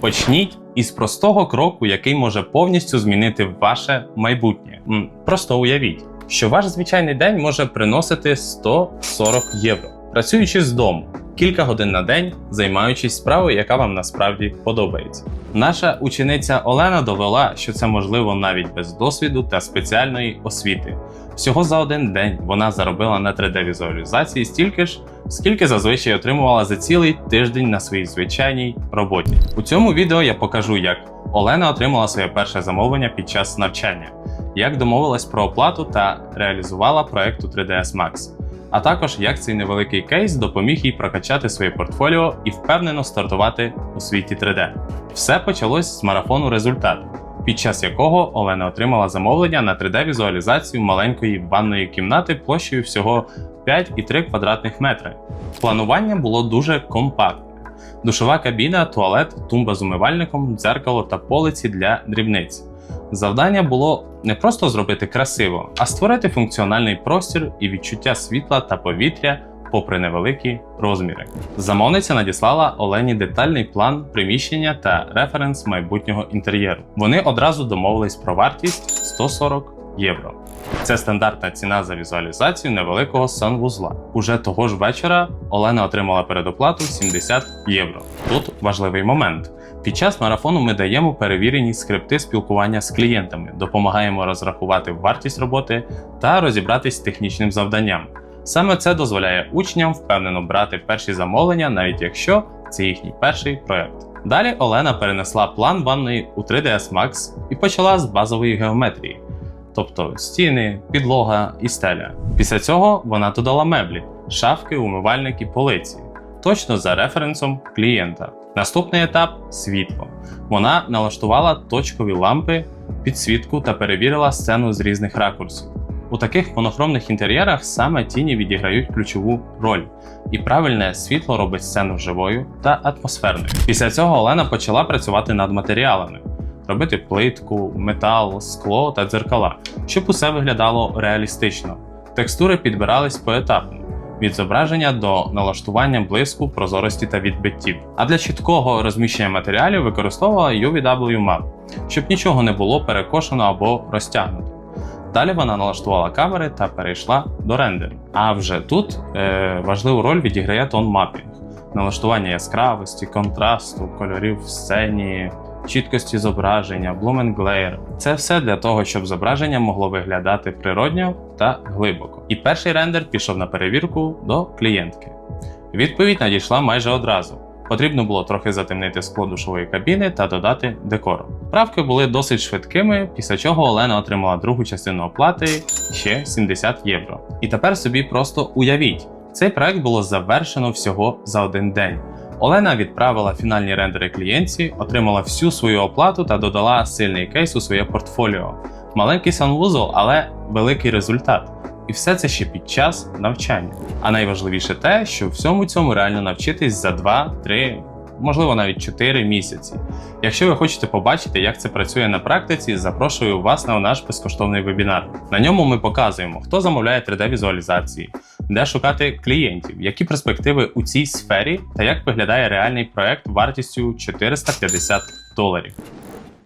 Почніть із простого кроку, який може повністю змінити ваше майбутнє. Просто уявіть, що ваш звичайний день може приносити 140 євро, працюючи з дому кілька годин на день, займаючись справою, яка вам насправді подобається. Наша учениця Олена довела, що це можливо навіть без досвіду та спеціальної освіти. Всього за один день вона заробила на 3D-візуалізації стільки ж, скільки зазвичай отримувала за цілий тиждень на своїй звичайній роботі. У цьому відео я покажу, як Олена отримала своє перше замовлення під час навчання, як домовилась про оплату та реалізувала проект у 3ds Max, а також як цей невеликий кейс допоміг їй прокачати своє портфоліо і впевнено стартувати у світі 3D. Все почалось з марафону результат, під час якого Олена отримала замовлення на 3D-візуалізацію маленької ванної кімнати площею всього 5,3 квадратних метри. Планування було дуже компактне. Душова кабіна, туалет, тумба з умивальником, дзеркало та полиці для дрібниць. Завдання було не просто зробити красиво, а створити функціональний простір і відчуття світла та повітря попри невеликі розміри. Замовниця надіслала Олені детальний план приміщення та референс майбутнього інтер'єру. Вони одразу домовились про вартість 140 євро. Це стандартна ціна за візуалізацію невеликого санвузла. Уже того ж вечора Олена отримала передоплату 70 євро. Тут важливий момент. Під час марафону ми даємо перевірені скрипти спілкування з клієнтами, допомагаємо розрахувати вартість роботи та розібратись з технічним завданням. Саме це дозволяє учням впевнено брати перші замовлення, навіть якщо це їхній перший проект. Далі Олена перенесла план ванної у 3ds Max і почала з базової геометрії, тобто стіни, підлога і стеля. Після цього вона додала меблі, шафки, умивальники, полиці, точно за референсом клієнта. Наступний етап світло. Вона налаштувала точкові лампи, підсвітку та перевірила сцену з різних ракурсів. У таких монохромних інтер'єрах саме тіні відіграють ключову роль, і правильне світло робить сцену живою та атмосферною. Після цього Олена почала працювати над матеріалами, робити плитку, метал, скло та дзеркала, щоб усе виглядало реалістично. Текстури підбирались поетапно. Від зображення до налаштування блиску, прозорості та відбиттів. А для чіткого розміщення матеріалів використовувала UVW Map, щоб нічого не було перекошено або розтягнуто. Далі вона налаштувала камери та перейшла до рендеру. А вже тут е, важливу роль відіграє тон мапінг, налаштування яскравості, контрасту, кольорів в сцені, чіткості зображення, Glare. Це все для того, щоб зображення могло виглядати природньо та глибоко. І перший рендер пішов на перевірку до клієнтки. Відповідь надійшла майже одразу. Потрібно було трохи затемнити скло душової кабіни та додати декору. Правки були досить швидкими, після чого Олена отримала другу частину оплати ще 70 євро. І тепер собі просто уявіть, цей проект було завершено всього за один день. Олена відправила фінальні рендери клієнтці, отримала всю свою оплату та додала сильний кейс у своє портфоліо. Маленький санвузол, але великий результат. І все це ще під час навчання. А найважливіше те, що всьому цьому реально навчитись за 2-3, можливо навіть 4 місяці. Якщо ви хочете побачити, як це працює на практиці, запрошую вас на наш безкоштовний вебінар. На ньому ми показуємо, хто замовляє 3D-візуалізації, де шукати клієнтів, які перспективи у цій сфері та як виглядає реальний проект вартістю 450 доларів.